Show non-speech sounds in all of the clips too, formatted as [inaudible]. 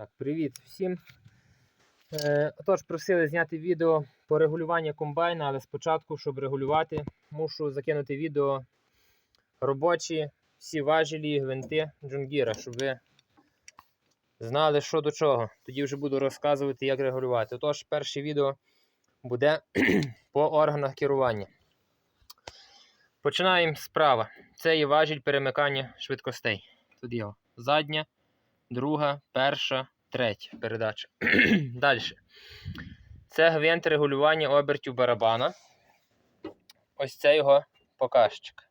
Так, привіт всім. Е, отож, просили зняти відео по регулюванню комбайна, але спочатку, щоб регулювати, мушу закинути відео робочі, всі важелі, гвинти джунгіра, щоб ви знали, що до чого. Тоді вже буду розказувати, як регулювати. Отож, перше відео буде [clears throat] по органах керування. Починаємо справа. Це є важіль перемикання швидкостей. Тут його задня, друга, перша, третя передача. [clears throat] Далі. Це гвинт регулювання обертів барабана. Ось це його показчик.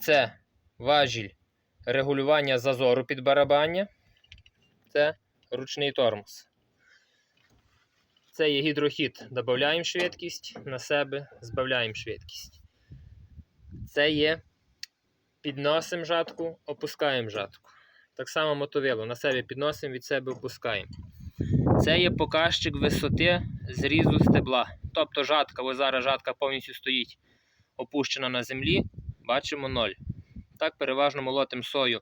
Це важіль регулювання зазору під барабання. Це ручний тормоз. Це є гідрохід. Додаємо швидкість на себе, збавляємо швидкість. Це є підносимо жатку, опускаємо жатку. Так само мотовило. На себе підносимо, від себе опускаємо. Це є показчик висоти зрізу стебла. Тобто жатка, ось зараз жатка повністю стоїть опущена на землі, бачимо 0. Так, переважно молотим сою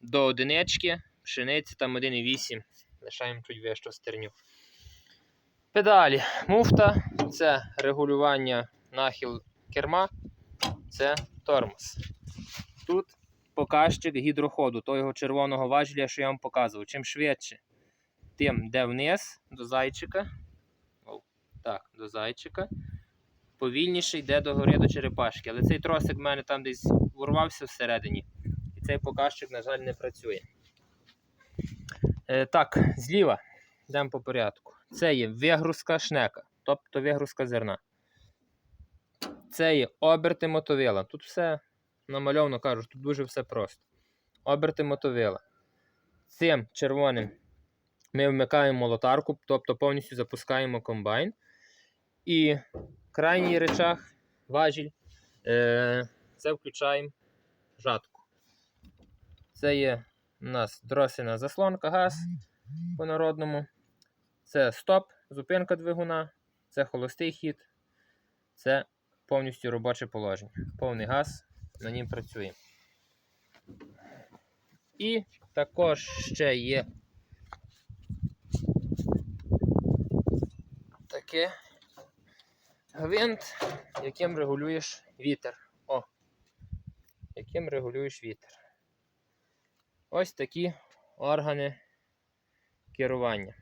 до одинички, пшениці там 1,8. Лишаємо чуть вищу стерню. Педалі. Муфта це регулювання нахил керма, це тормоз. Тут показчик гідроходу, того червоного важеля, що я вам показував. Чим швидше, тим де вниз до зайчика. О, так, до зайчика. Повільніше йде до гори до черепашки. Але цей тросик в мене там десь урвався всередині. І цей показчик, на жаль, не працює. Е, так, зліва йдемо по порядку. Це є вигрузка шнека, тобто вигрузка зерна. Це є оберти мотовила. Тут все намальовано кажу, тут дуже все просто. Оберти мотовила. Цим червоним ми вмикаємо молотарку, тобто повністю запускаємо комбайн. І крайній речах, важіль, е, це включаємо жатку. Це є у нас дросина заслонка, газ по народному. Це стоп, зупинка двигуна, це холостий хід, це повністю робоче положення. Повний газ, на нім працює. І також ще є таке гвинт, яким регулюєш вітер. О, яким регулюєш вітер. Ось такі органи керування.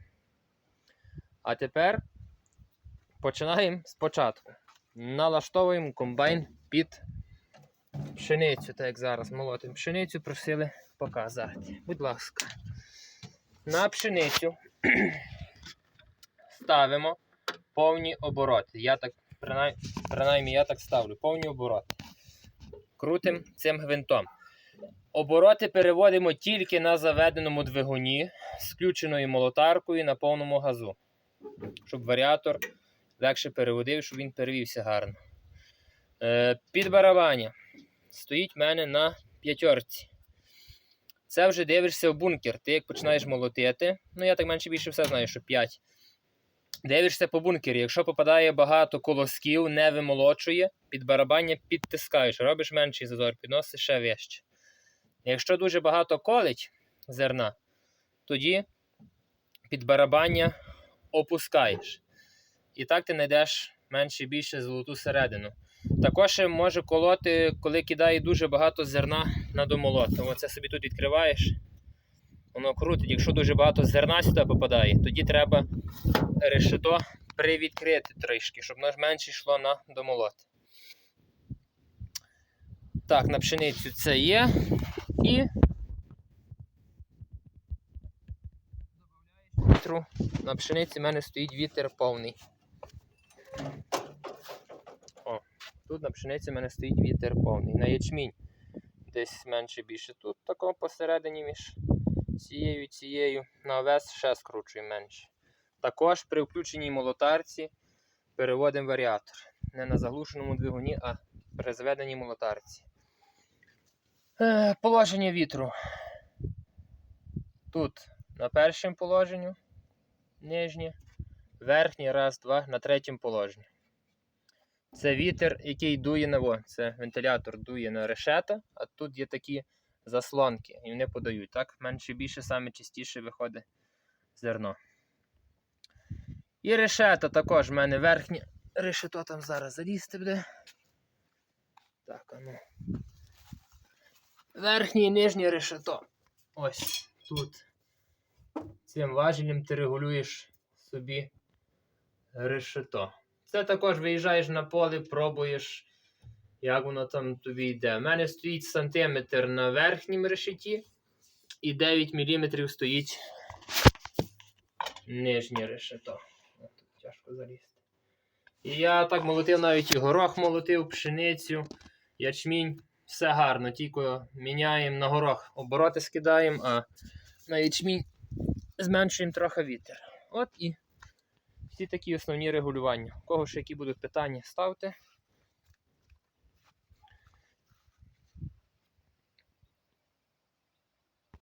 А тепер починаємо спочатку. Налаштовуємо комбайн під пшеницю, так як зараз молотимо пшеницю, просили показати. Будь ласка. На пшеницю [clears throat] ставимо повні обороти. Я так, принаймні, принаймні я так ставлю, повні обороти. Крутимо цим гвинтом. Обороти переводимо тільки на заведеному двигуні з включеною молотаркою на повному газу, щоб варіатор легше переводив, щоб він перевівся гарно. Е, під барабаня стоїть в мене на п'ятерці. Це вже дивишся в бункер. Ти як починаєш молотити, ну я так менше більше все знаю, що 5. Дивишся по бункері. Якщо попадає багато колосків, не вимолочує, під барабання підтискаєш, робиш менший зазор, підносиш ще вище. Якщо дуже багато колить зерна, тоді під барабання опускаєш. І так ти знайдеш менше більше золоту середину. Також може колоти, коли кидає дуже багато зерна на домолот. Оце собі тут відкриваєш, воно крутить. Якщо дуже багато зерна сюди попадає, тоді треба решето привідкрити трішки, щоб воно менше йшло на домолот. Так, на пшеницю це є. І вітру. На пшениці в мене стоїть вітер повний. Тут на пшениці в мене стоїть вітер повний. На ячмінь десь менше більше. Тут такого посередині між цією і цією. На овес ще скручую менше. Також при включеній молотарці переводимо варіатор. Не на заглушеному двигуні, а при заведеній молотарці. Е, Положення вітру. Тут на першому положенні нижнє, верхнє, раз, два, на третьому положенні. Це вітер, який дує на во. Це вентилятор дує на решета, а тут є такі заслонки, і вони подають. Так, менше більше, саме частіше виходить зерно. І решета також в мене верхнє решето там зараз залізти буде. Так, а ну. Верхнє і нижнє решето. Ось тут. Цим важелем ти регулюєш собі решето. Це також виїжджаєш на поле, пробуєш, як воно там тобі йде. У мене стоїть сантиметр на верхнім решеті і 9 мм стоїть нижнє решето. Тут тяжко залізти. І я так молотив навіть і горох молотив, пшеницю, ячмінь. Все гарно, тільки міняємо на горох обороти скидаємо, а на ячмінь зменшуємо трохи вітер. От і всі такі основні регулювання. У кого ще які будуть питання, ставте.